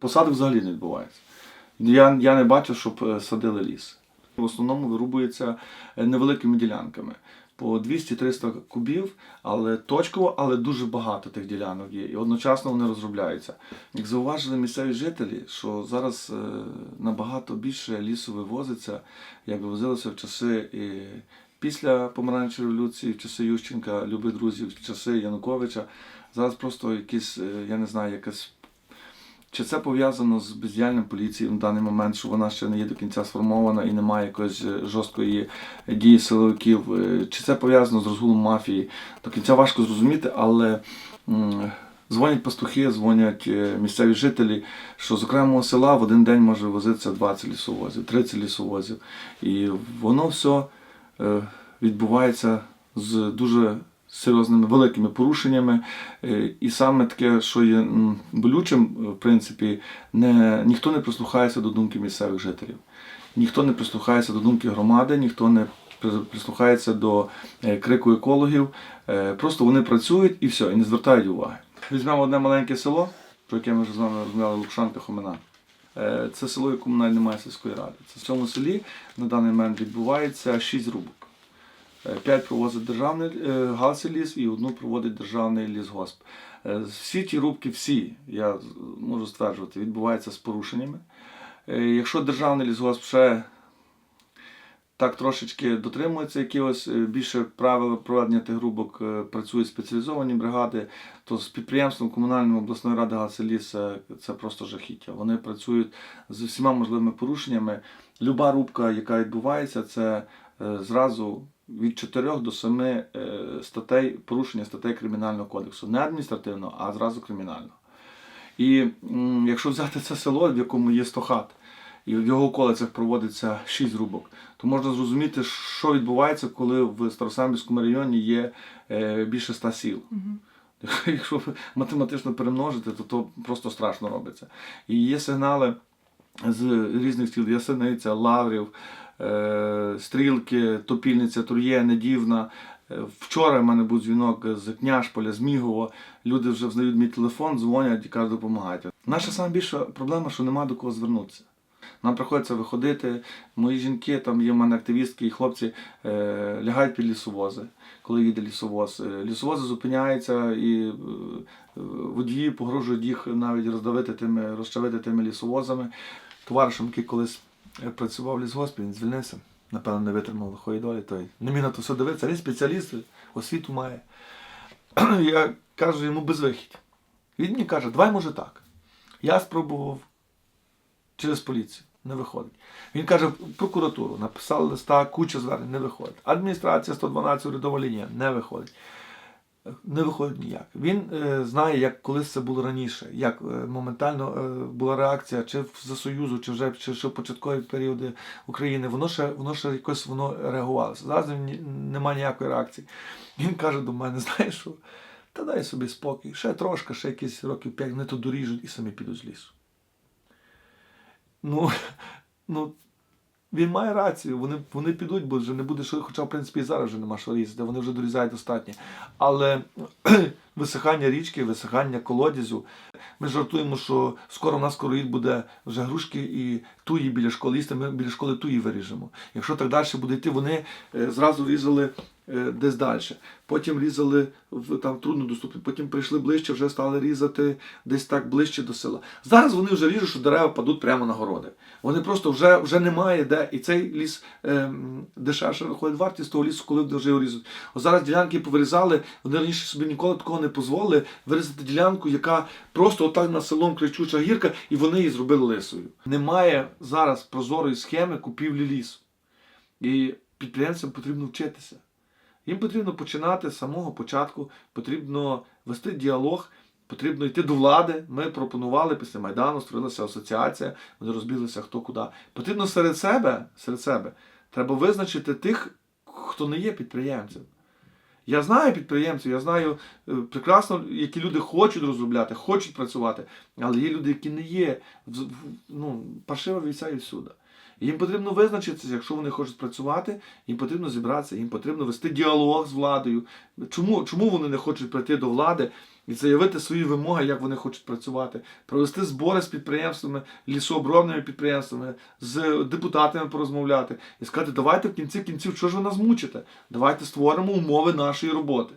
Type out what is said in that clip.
Посадок взагалі не відбувається. Я, я не бачив, щоб е, садили ліс. В основному вирубується е, невеликими ділянками. По 200-300 кубів, але точково, але дуже багато тих ділянок є. І одночасно вони розробляються. Як зауважили місцеві жителі, що зараз е, набагато більше лісу вивозиться, як вивозилося в часи і після помаранчевої революції, в часи Ющенка, любих друзів, в часи Януковича. Зараз просто якісь, я не знаю, якась чи це пов'язано з бездіяльним поліцією на даний момент, що вона ще не є до кінця сформована і немає якоїсь е, жорсткої дії силовиків, е, чи це пов'язано з розгулом мафії? До кінця важко зрозуміти, але дзвонять пастухи, дзвонять е, місцеві жителі, що з окремого села в один день може возитися 20 лісовозів, 30 лісовозів. І воно все відбувається з дуже серйозними великими порушеннями. Е, І саме таке, що є болючим, е, в принципі, не, ніхто не прислухається до думки місцевих жителів. Ніхто не прислухається до думки громади, ніхто не прислухається до е, крику екологів. Просто вони працюють і все, і не звертають уваги. Візьмемо одне маленьке село, про яке ми вже з вами розмовляли, Лукшанка Хомина. Це село, якому навіть немає сільської ради. Це в цьому селі на даний момент відбувається 6 рубок. Е, П'ять провозить державний е, галсіліс і одну проводить державний лісгосп. Е, Всі ті рубки, всі, я можу стверджувати, відбуваються з порушеннями. Якщо державний лісгосп ще так трошечки дотримується якихось більше правил проведення тих рубок, працюють спеціалізовані бригади, то з підприємством комунальної обласної ради Галселіс це, просто жахіття. Вони працюють з усіма можливими порушеннями. Люба рубка, яка відбувається, це зразу від 4 до 7 е, статей порушення статей Кримінального кодексу. Не адміністративного, а зразу кримінального. І якщо взяти це село, в якому є 100 хат, і в його околицях проводиться 6 рубок, то можна зрозуміти, що відбувається, коли в Старосамбірському районі є е, більше 100 сіл. Якщо математично перемножити, то то просто страшно робиться. І є сигнали з різних сіл, Ясениця, Лаврів, е, Стрілки, Топільниця, Тур'є, Недівна. Е, Вчора в мене був дзвінок з Княжполя, з Мігова. Люди вже взнають мій телефон, дзвонять і кажуть, допомагайте. Наша найбільша проблема, що нема до кого звернутися. Нам приходиться виходити. Мої жінки, там є в мене активістки і хлопці, е, лягають під лісовози, коли їде лісовоз. Е, Лісовози зупиняються і е, е, водії погрожують їх навіть роздавити тими, розчавити тими лісовозами. Товаришем, який колись е, працював в лісгоспі, він звільнився. Напевно, не витримав лихої долі. Той не міг на то все дивитися. Він спеціаліст, освіту має. Я кажу йому безвихідь. Він мені каже, давай може так. Я спробував через поліцію. Не виходить. Він каже, в прокуратуру написали листа, куча звернень, не виходить. Адміністрація 112 урядова лінія не виходить. Не виходить ніяк. Він е, знає, як колись це було раніше, як е, моментально е, була реакція, чи за Союзу, чи вже чи, ще в початкові періоди України. Воно ще, воно ще якось воно реагувалося. Зараз немає ніякої реакції. Він каже до мене: знаєш що? Та дай собі спокій, ще трошки, ще якісь років п'ять, вони тут доріжуть і самі підуть з лісу. Ну, ну, він має рацію, вони, вони підуть, бо вже не буде що, хоча, в принципі, і зараз вже нема що різати, вони вже дорізають достатньо. Але висихання річки, висихання колодязю. Ми жартуємо, що скоро в нас короїд буде вже грушки і туї біля школи їсти, ми біля школи туї виріжемо. Якщо так далі буде йти, вони е, зразу різали десь далі. Потім різали в там трудно доступно, потім прийшли ближче, вже стали різати десь так ближче до села. Зараз вони вже ріжуть, що дерева падуть прямо на городи. Вони просто вже, вже немає де. І цей ліс ем, дешевше виходить вартість того лісу, коли вже його різуть. От зараз ділянки повирізали, вони раніше собі ніколи такого не дозволили вирізати ділянку, яка просто отак на селом кричуча гірка, і вони її зробили лисою. Немає зараз прозорої схеми купівлі лісу. І підприємцям потрібно вчитися. Їм потрібно починати з самого початку, потрібно вести діалог, потрібно йти до влади. Ми пропонували після Майдану, створилася асоціація, вони розбіглися хто куди. Потрібно серед себе, серед себе треба визначити тих, хто не є підприємцем. Я знаю підприємців, я знаю е, прекрасно, які люди хочуть розробляти, хочуть працювати, але є люди, які не є ну, паршива війця і всюди. Їм потрібно визначитися, якщо вони хочуть працювати, їм потрібно зібратися, їм потрібно вести діалог з владою. Чому, чому вони не хочуть прийти до влади і заявити свої вимоги, як вони хочуть працювати, провести збори з підприємствами, лісообробними підприємствами, з депутатами порозмовляти і сказати, давайте в кінці кінців, що ж ви нас мучите? Давайте створимо умови нашої роботи.